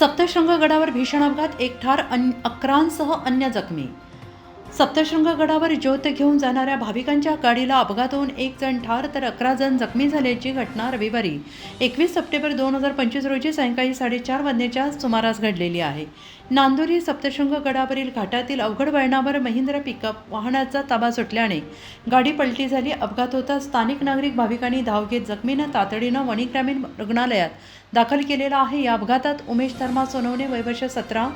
सप्तशृंग गडावर भीषण अपघात एक ठार अन अकरांसह अन्य जखमी सप्तशृंग गडावर ज्योत घेऊन जाणाऱ्या भाविकांच्या गाडीला अपघात होऊन एक जण ठार तर अकरा जण जखमी झाल्याची घटना रविवारी. एकवीस सप्टेंबर दोन हजार पंचवीस रोजी सायंकाळी साडेचार वाजण्याच्या सुमारास घडलेली आहे. नांदुरी सप्तशृंग गडावरील घाटातील अवघड वळणावर महिंद्रा पिकअप वाहनाचा ताबा सुटल्याने गाडी पलटी झाली. अपघात होता स्थानिक नागरिक भाविकांनी धाव घेत जखमींना तातडीनं वणी ग्रामीण रुग्णालयात दाखल केलेला आहे. या अपघातात उमेश धर्मा सोनवणे वयवर्ष सतरा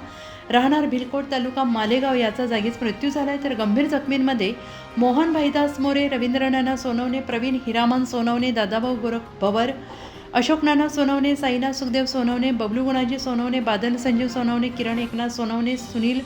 राहणार भिलकोट तालुका मालेगाव याचा जागीच मृत्यू झाला आहे तर गंभीर जखमींमध्ये मोहन भाईदास मोरे रवींद्रनाना सोनवणे प्रवीण हिरामन सोनवणे दादाभाऊ गोरख भवर अशोक नाना सोनवणे साईनाथ सुखदेव सोनवणे बबलू गुणाजी सोनवणे बादल संजीव सोनवणे किरण एकनाथ सोनवणे सुनील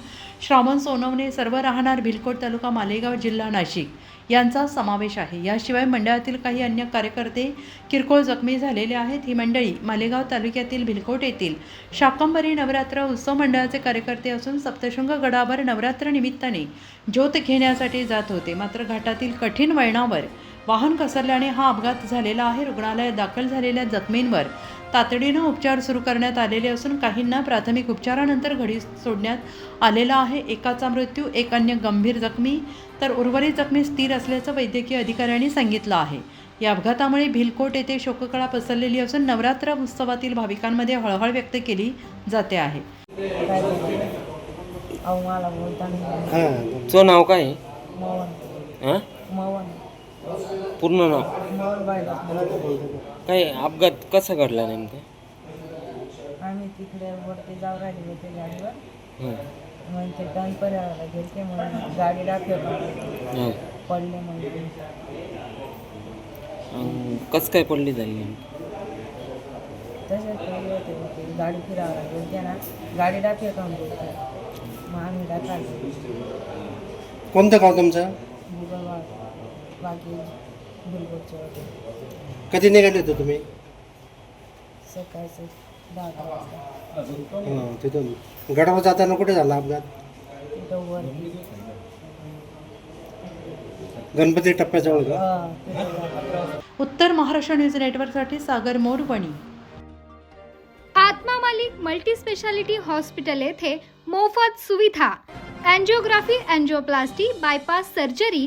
श्रावण सोनवणे सर्व राहणार भिलकोट तालुका मालेगाव जिल्हा नाशिक. यांचा समावेश आहे. याशिवाय मंडळातील काही अन्य कार्यकर्ते किरकोळ जखमी झालेले आहेत. ही मंडळी मालेगाव तालुक्यातील भिलकोट येथील शाकंबरी नवरात्र उत्सव मंडळाचे कार्यकर्ते असून सप्तशृंग गडावर नवरात्र निमित्ताने ज्योत घेण्यासाठी जात होते. मात्र घाटातील कठीण वळणावर वाहन घसरल्याने हा अपघात झालेला आहे. रुग्णालयात दाखल झालेल्या जखमींवर. तातडीनं उपचार सुरू करण्यात आलेले असून काहींना प्राथमिक उपचारानंतर घडी सोडण्यात आलेला आहे. एकाचा मृत्यू एक अन्य गंभीर जखमी. तर उर्वरित जखमी स्थिर असल्याचं वैद्यकीय अधिकाऱ्यांनी सांगितलं आहे. या अपघातामुळे भिलकोट येथे शोककळा पसरलेली असून नवरात्र उत्सवातील भाविकांमध्ये हळहळ व्यक्त केली जाते आहे. नाव काय हां? मवन पूर्ण नाव? काय अपघात कसा घडला नेमका? आम्ही तिकडे वरती जाऊ राहिले होते गाडीवर. हं, मग ते टनपर्याला गेलते म्हणून गाडी दाखवत हं. पडले म्हणजे अन कसं काय पडली झाली नेमकी? तसेच पडले होते मग ते गाडी फिरायला गेलते ना गाडी दाखवत बोलते मग आम्ही दाखवले. कोणतं गाव तुमचं? कधी निघाले होते तुम्ही? सकाळचे दहा दहा वाजता. हां तिथून. गडावर जाताना कुठे झाला अपघात? तिथं वर. गणपती टप्प्याजवळ का? हा, तिथं. उत्तर महाराष्ट्र न्यूज नेटवर्कसाठी Sagar More Wani Atma Malik multi speciality hospital येथे मोफत सुविधा. Angiography angioplasty bypass surgery